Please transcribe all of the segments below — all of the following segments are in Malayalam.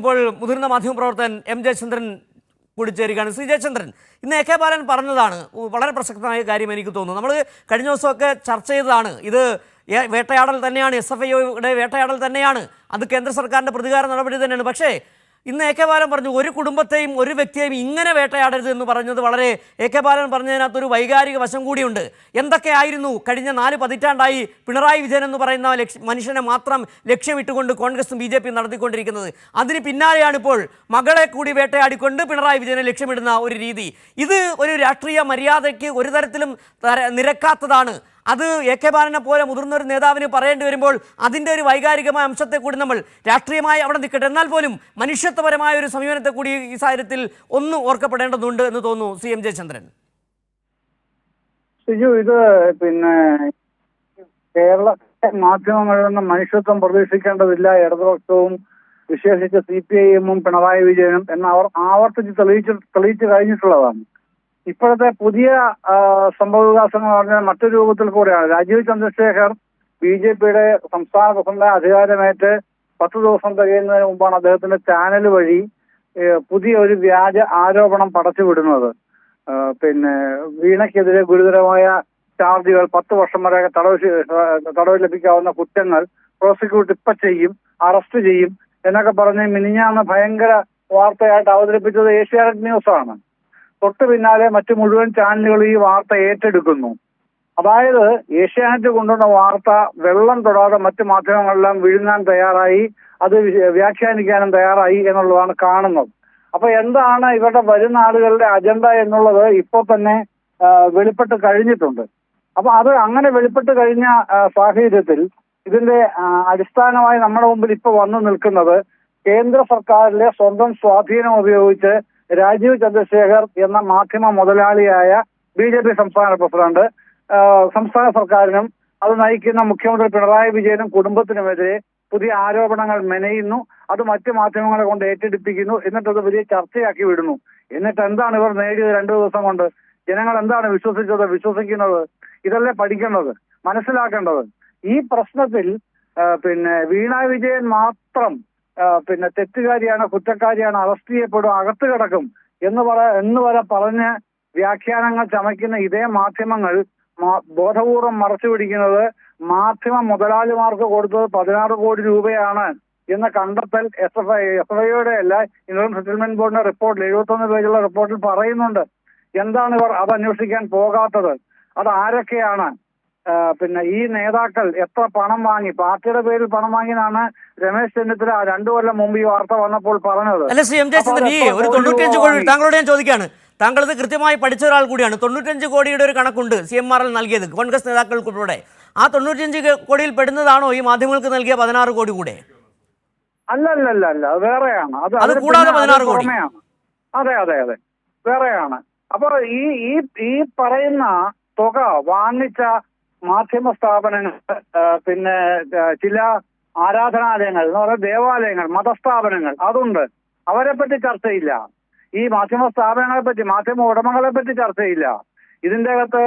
ഇപ്പോൾ മുതിർന്ന മാധ്യമപ്രവർത്തകൻ എം ജയചന്ദ്രൻ കൂടി ചേരുകയാണ്. ശ്രീ ജയചന്ദ്രൻ ഇന്ന് എ കെ ബാലൻ പറഞ്ഞതാണ് വളരെ പ്രസക്തമായ കാര്യം എനിക്ക് തോന്നുന്നു. നമ്മൾ കഴിഞ്ഞ ദിവസമൊക്കെ ചർച്ച ചെയ്തതാണ് ഇത് വേട്ടയാടൽ തന്നെയാണ് എസ് എഫ് ഐയുടെ വേട്ടയാടൽ തന്നെയാണ്. അത് കേന്ദ്ര സർക്കാരിന്റെ പ്രതികാര നടപടി തന്നെയാണ്. പക്ഷേ ഇന്ന് എ കെ ബാലൻ പറഞ്ഞു ഒരു കുടുംബത്തെയും ഒരു വ്യക്തിയെയും ഇങ്ങനെ വേട്ടയാടരുത് എന്ന് പറഞ്ഞത് വളരെ എ കെ ബാലൻ പറഞ്ഞതിനകത്തൊരു വൈകാരിക വശം കൂടിയുണ്ട്. എന്തൊക്കെയായിരുന്നു? കഴിഞ്ഞ നാല് പതിറ്റാണ്ടായി പിണറായി വിജയൻ എന്ന് പറയുന്ന മനുഷ്യനെ മാത്രം ലക്ഷ്യമിട്ടുകൊണ്ട് കോൺഗ്രസും ബി ജെ പിയും നടത്തിക്കൊണ്ടിരിക്കുന്നത്. അതിന് പിന്നാലെയാണ് ഇപ്പോൾ മകളെ കൂടി വേട്ടയാടിക്കൊണ്ട് പിണറായി വിജയനെ ലക്ഷ്യമിടുന്ന ഒരു രീതി. ഇത് ഒരു രാഷ്ട്രീയ മര്യാദയ്ക്ക് ഒരു തരത്തിലും നിരക്കാത്തതാണ്. അത് എ കെ ബാലനെ പോലെ മുതിർന്ന ഒരു നേതാവിന് പറയേണ്ടി വരുമ്പോൾ അതിന്റെ ഒരു വൈകാരികമായ അംശത്തെ കൂടി നമ്മൾ രാഷ്ട്രീയമായി അവിടെ നിൽക്കട്ടെ. എന്നാൽ പോലും മനുഷ്യത്വപരമായ ഒരു സമീപനത്തെ കൂടി ഈ സാഹചര്യത്തിൽ ഒന്ന് ഓർക്കപ്പെടേണ്ടതുണ്ട് എന്ന് തോന്നുന്നു സി എം ജയചന്ദ്രൻ. സിജു ഇത് പിന്നെ കേരള മാധ്യമങ്ങളിൽ നിന്ന് മനുഷ്യത്വം പ്രതീക്ഷിക്കേണ്ടതില്ല ഇടതുപക്ഷവും വിശേഷിച്ച് സി പി ഐ എമ്മും പിണറായി വിജയനും എന്ന് അവർ ആവർത്തിച്ച് തെളിയിച്ച് തെളിയിച്ചു കഴിഞ്ഞിട്ടുള്ളതാണ്. ഇപ്പോഴത്തെ പുതിയ സംഭവ വികാസങ്ങൾ പറഞ്ഞാൽ മറ്റൊരു രൂപത്തിൽ കൂടെയാണ്. രാജീവ് ചന്ദ്രശേഖർ ബി ജെ പിയുടെ സംസ്ഥാന പ്രസിഡന്റ് അധികാരമേറ്റ് പത്ത് ദിവസം തികയുന്നതിന് മുമ്പാണ് അദ്ദേഹത്തിന്റെ ചാനൽ വഴി പുതിയ ഒരു വ്യാജ ആരോപണം പടച്ചുവിടുന്നത്. പിന്നെ വീണയ്ക്കെതിരെ ഗുരുതരമായ ചാർജുകൾ പത്ത് വർഷം വരെ തടവ് തടവ് ലഭിക്കാവുന്ന കുറ്റങ്ങൾ പ്രോസിക്യൂട്ട് ഇപ്പൊ ചെയ്യും അറസ്റ്റ് ചെയ്യും എന്നൊക്കെ പറഞ്ഞ് മിനിഞ്ഞാന്ന് ഭയങ്കര വാർത്തയായിട്ട് അവതരിപ്പിച്ചത് ഏഷ്യാനെറ്റ് ന്യൂസാണ്. തൊട്ട് പിന്നാലെ മറ്റു മുഴുവൻ ചാനലുകൾ ഈ വാർത്ത ഏറ്റെടുക്കുന്നു. അതായത് ഏഷ്യാനെറ്റ് കൊണ്ടുവന്ന വാർത്ത വെള്ളം തൊടാതെ മറ്റു മാധ്യമങ്ങളെല്ലാം വിഴുങ്ങാൻ തയ്യാറായി അത് വ്യാഖ്യാനിക്കാനും തയ്യാറായി എന്നുള്ളതാണ് കാണുന്നത്. അപ്പൊ എന്താണ് ഇവരുടെ വരുന്ന ആളുകളുടെ അജണ്ട എന്നുള്ളത് ഇപ്പോൾ തന്നെ വെളിപ്പെട്ട് കഴിഞ്ഞിട്ടുണ്ട്. അപ്പൊ അത് അങ്ങനെ വെളിപ്പെട്ട് കഴിഞ്ഞ സാഹചര്യത്തിൽ ഇതിന്റെ അടിസ്ഥാനമായി നമ്മുടെ മുമ്പിൽ ഇപ്പൊ വന്നു നിൽക്കുന്നത് കേന്ദ്ര സർക്കാരിലെ സ്വന്തം സ്വാധീനം ഉപയോഗിച്ച് രാജീവ് ചന്ദ്രശേഖർ എന്ന മാധ്യമ മുതലാളിയായ ബി ജെ പി സംസ്ഥാന പ്രസിഡന്റ് സംസ്ഥാന സർക്കാരിനും അത് നയിക്കുന്ന മുഖ്യമന്ത്രി പിണറായി വിജയനും കുടുംബത്തിനുമെതിരെ പുതിയ ആരോപണങ്ങൾ മെനയുന്നു. അത് മറ്റു മാധ്യമങ്ങളെ കൊണ്ട് ഏറ്റെടുപ്പിക്കുന്നു. എന്നിട്ട് അത് വലിയ ചർച്ചയാക്കി വിടുന്നു. എന്നിട്ട് എന്താണ് ഇവർ നേടിയത് രണ്ടു ദിവസം കൊണ്ട്? ജനങ്ങൾ എന്താണ് വിശ്വസിച്ചത് വിശ്വസിക്കുന്നത്? ഇതല്ലേ പഠിക്കേണ്ടത് മനസ്സിലാക്കേണ്ടത്? ഈ പ്രശ്നത്തിൽ പിന്നെ വീണ വിജയൻ മാത്രം പിന്നെ തെറ്റുകാരിയാണ് കുറ്റക്കാരിയാണ് അറസ്റ്റ് ചെയ്യപ്പെടും അകത്ത് കിടക്കും എന്ന് പറ എന്ന് വരെ പറഞ്ഞ് വ്യാഖ്യാനങ്ങൾ ചമയ്ക്കുന്ന ഇതേ മാധ്യമങ്ങൾ ബോധപൂർവം മറച്ചു പിടിക്കുന്നത് മാധ്യമ മുതലാളിമാർക്ക് കൊടുത്തത് പതിനാറ് കോടി രൂപയാണ് എന്ന കണ്ടെത്തൽ S F I S F ഐയുടെ അല്ല ഇന്ത്യൻ സെറ്റിൽമെന്റ് ബോർഡിന്റെ റിപ്പോർട്ടിൽ എഴുപത്തൊന്ന് പേജുള്ള റിപ്പോർട്ടിൽ പറയുന്നുണ്ട്. എന്താണ് ഇവർ അത് അന്വേഷിക്കാൻ പോകാത്തത്? അത് ആരൊക്കെയാണ്? പിന്നെ ഈ നേതാക്കൾ എത്ര പണം വാങ്ങി? പാർട്ടിയുടെ പേരിൽ പണം വാങ്ങിയെന്നാണ് രമേശ് ചെന്നിത്തല രണ്ടു കൊല്ലം മുമ്പ് ഈ വാർത്ത വന്നപ്പോൾ പറഞ്ഞത്. അല്ല ശ്രീ എം ജെ ഈ ഒരു തൊണ്ണൂറ്റഞ്ച് കോടി? താങ്കളോട് ഞാൻ ചോദിക്കുകയാണ് താങ്കൾ ഇത് കൃത്യമായി പഠിച്ച ഒരാൾ കൂടിയാണ്. തൊണ്ണൂറ്റഞ്ച് കോടിയുടെ ഒരു കണക്കുണ്ട് സി എം ആർ എൽ നൽകിയത് കോൺഗ്രസ് നേതാക്കൾക്കുൾപ്പെടെ. ആ തൊണ്ണൂറ്റഞ്ച് കോടിയിൽ പെടുന്നതാണോ ഈ മാധ്യമങ്ങൾക്ക് നൽകിയ പതിനാറ് കോടി കൂടെ? അല്ല അല്ല അല്ല അല്ല അത് വേറെയാണ്. അത് അത് കൂടാതെ പതിനാറ് 16 കോടി. അതെ അതെ അതെ. വേറെയാണ്. അപ്പൊ ഈ ഈ ഈ പറയുന്ന തുക വാങ്ങിച്ച മാധ്യമ സ്ഥാപനങ്ങൾ പിന്നെ ചില ആരാധനാലയങ്ങൾ എന്ന് പറയുന്ന ദേവാലയങ്ങൾ മതസ്ഥാപനങ്ങൾ അതുണ്ട്. അവരെ പറ്റി ചർച്ചയില്ല. ഈ മാധ്യമ സ്ഥാപനങ്ങളെ പറ്റി മാധ്യമ ഉടമകളെ പറ്റി ചർച്ചയില്ല. ഇതിന്റെ അകത്ത്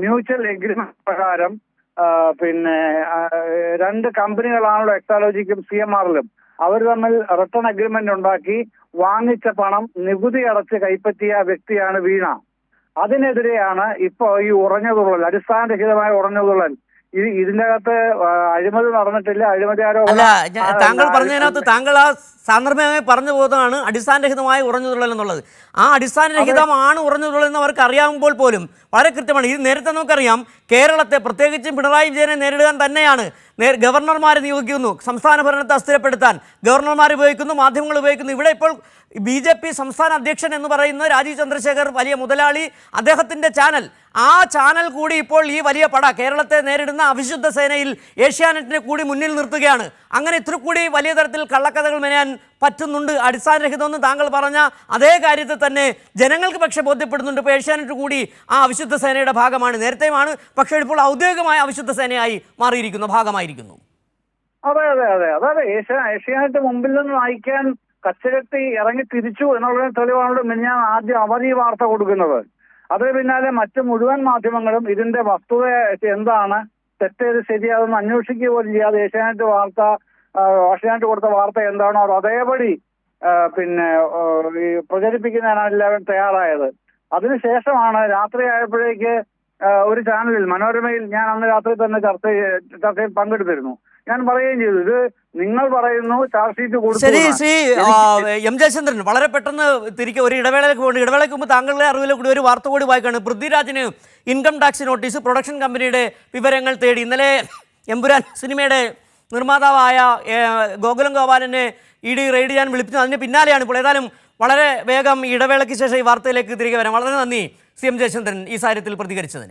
മ്യൂച്വൽ എഗ്രിമെന്റ് പ്രകാരം പിന്നെ രണ്ട് കമ്പനികളാണല്ലോ എക്സാലോജിക്കും സി എം ആറിലും. അവർ തമ്മിൽ റിട്ടേൺ അഗ്രിമെന്റ് ഉണ്ടാക്കി വാങ്ങിച്ച പണം നികുതി അടച്ച് കൈപ്പറ്റിയ വ്യക്തിയാണ് വീണ. അതിനെതിരെയാണ് ഇപ്പോ ഈ ഉറഞ്ഞതുള്ളൽ അടിസ്ഥാനരഹിതമായ ഉറഞ്ഞതുള്ളൽ. ഇത് ഇതിന്റെ അകത്ത് ആ, അഴിമതി നടന്നിട്ടില്ല. അഴിമതി അല്ല ഞാൻ- താങ്കൾ പറഞ്ഞതിനകത്ത് താങ്കൾ ആ സാന്ദർഭികമായി പറഞ്ഞു പോകുന്നതാണ് അടിസ്ഥാനരഹിതമായ ഉറഞ്ഞുതുള്ളൽ എന്നുള്ളത് ആ അടിസ്ഥാനരഹിതമാണ് ഉറഞ്ഞുതുള്ളൽ എന്ന് അവർക്ക് അറിയാവുമ്പോൾ പോലും വളരെ കൃത്യമാണ്. ഇത് നേരത്തെ നമുക്കറിയാം കേരളത്തെ പ്രത്യേകിച്ചും പിണറായി വിജയനെ നേരിടാൻ തന്നെയാണ്. നേ ഗവർണർമാരെ നിയോഗിക്കുന്നു സംസ്ഥാന ഭരണത്തെ അസ്ഥിരപ്പെടുത്താൻ. ഗവർണർമാർ ഉപയോഗിക്കുന്നു മാധ്യമങ്ങൾ ഉപയോഗിക്കുന്നു. ഇവിടെ ഇപ്പോൾ ബി ജെ പി സംസ്ഥാന അധ്യക്ഷൻ എന്ന് പറയുന്ന രാജീവ് ചന്ദ്രശേഖർ വലിയ മുതലാളി അദ്ദേഹത്തിന്റെ ചാനൽ. ആ ചാനൽ കൂടി ഇപ്പോൾ ഈ വലിയ പട കേരളത്തെ നേരിടുന്ന അവിശുദ്ധ സേനയിൽ ഏഷ്യാനെറ്റിനെ കൂടി മുന്നിൽ നിർത്തുകയാണ്. അങ്ങനെ ഇത്ര കൂടി വലിയ തരത്തിൽ കള്ളക്കഥകൾ മെനയാൻ പറ്റുന്നുണ്ട്. അടിസ്ഥാനരഹിതമെന്ന് താങ്കൾ പറഞ്ഞ അതേ കാര്യത്തിൽ തന്നെ ജനങ്ങൾക്ക് പക്ഷേ ബോധ്യപ്പെടുന്നുണ്ട്. ഇപ്പോൾ ഏഷ്യാനെറ്റ് കൂടി ആ അവിശുദ്ധ സേനയുടെ ഭാഗമാണ്. നേരത്തെയുമാണ്. പക്ഷേ ഇപ്പോൾ ഔദ്യോഗികമായ അവിശുദ്ധ സേനയായി മാറിയിരിക്കുന്നു ഭാഗമായിരിക്കുന്നു. അതെ അതെ അതെ. അതെ ഏഷ്യ ഏഷ്യാനെറ്റ് മുമ്പിൽ നിന്ന് വായിക്കാൻ കച്ചകെട്ടി ഇറങ്ങി തിരിച്ചു എന്നുള്ളതിന് തെളിവാണല്ലോ ഞാൻ ആദ്യം അവർ ഈ വാർത്ത കൊടുക്കുന്നത്. അതിന് പിന്നാലെ മറ്റു മുഴുവൻ മാധ്യമങ്ങളും ഇതിന്റെ വസ്തുത എന്താണ് തെറ്റേത് ശരിയാതെന്ന് അന്വേഷിക്കുക പോലും ചെയ്യാതെ ഏഷ്യാനെറ്റ് വാർത്ത ഏഷ്യാനെറ്റ് കൊടുത്ത വാർത്ത എന്താണോ അത് അതേപടി പിന്നെ പ്രചരിപ്പിക്കുന്നതിനാണ് എല്ലാവരും തയ്യാറായത്. അതിനുശേഷമാണ് രാത്രി ആയപ്പോഴേക്ക് ആ, ഒരു ചാനലിൽ മനോരമയിൽ ഞാൻ അന്ന് രാത്രി തന്നെ ചർച്ച ചർച്ചയിൽ പങ്കെടുത്തിരുന്നു. ഞാൻ പറയുകയും ചെയ്തു ഇത് നിങ്ങൾ പറയുന്നു ചാർജ് ഷീറ്റ് കൊടുത്തു ശരി ശ്രീ എം ജയചന്ദ്രൻ വളരെ പെട്ടെന്ന് തിരികെ ഒരു ഇടവേളയിലേക്ക് പോകുന്നു ഇടവേളയ്ക്ക് മുമ്പ് താങ്കളുടെ അറിവിലെ കൂടി ഒരു വാർത്ത കൂടി വായിക്കാണ്. പൃഥ്വിരാജിന് ഇൻകം ടാക്സ് നോട്ടീസ് പ്രൊഡക്ഷൻ കമ്പനിയുടെ വിവരങ്ങൾ തേടി ഇന്നലെ എമ്പുരാൻ സിനിമയുടെ നിർമ്മാതാവായ ഗോകുലം ഗോപാലനെ ഇ ഡി റെയ്ഡ് ചെയ്യാൻ വിളിപ്പിച്ചു. അതിന് പിന്നാലെയാണ് ഇപ്പോൾ ഏതായാലും വളരെ വേഗം ഇടവേളയ്ക്ക് ശേഷം ഈ വാർത്തയിലേക്ക് തിരികെ വരാം. വളരെ നന്ദി സി എം ജയചന്ദ്രൻ ഈ കാര്യത്തിൽ പ്രതികരിച്ചതിന്.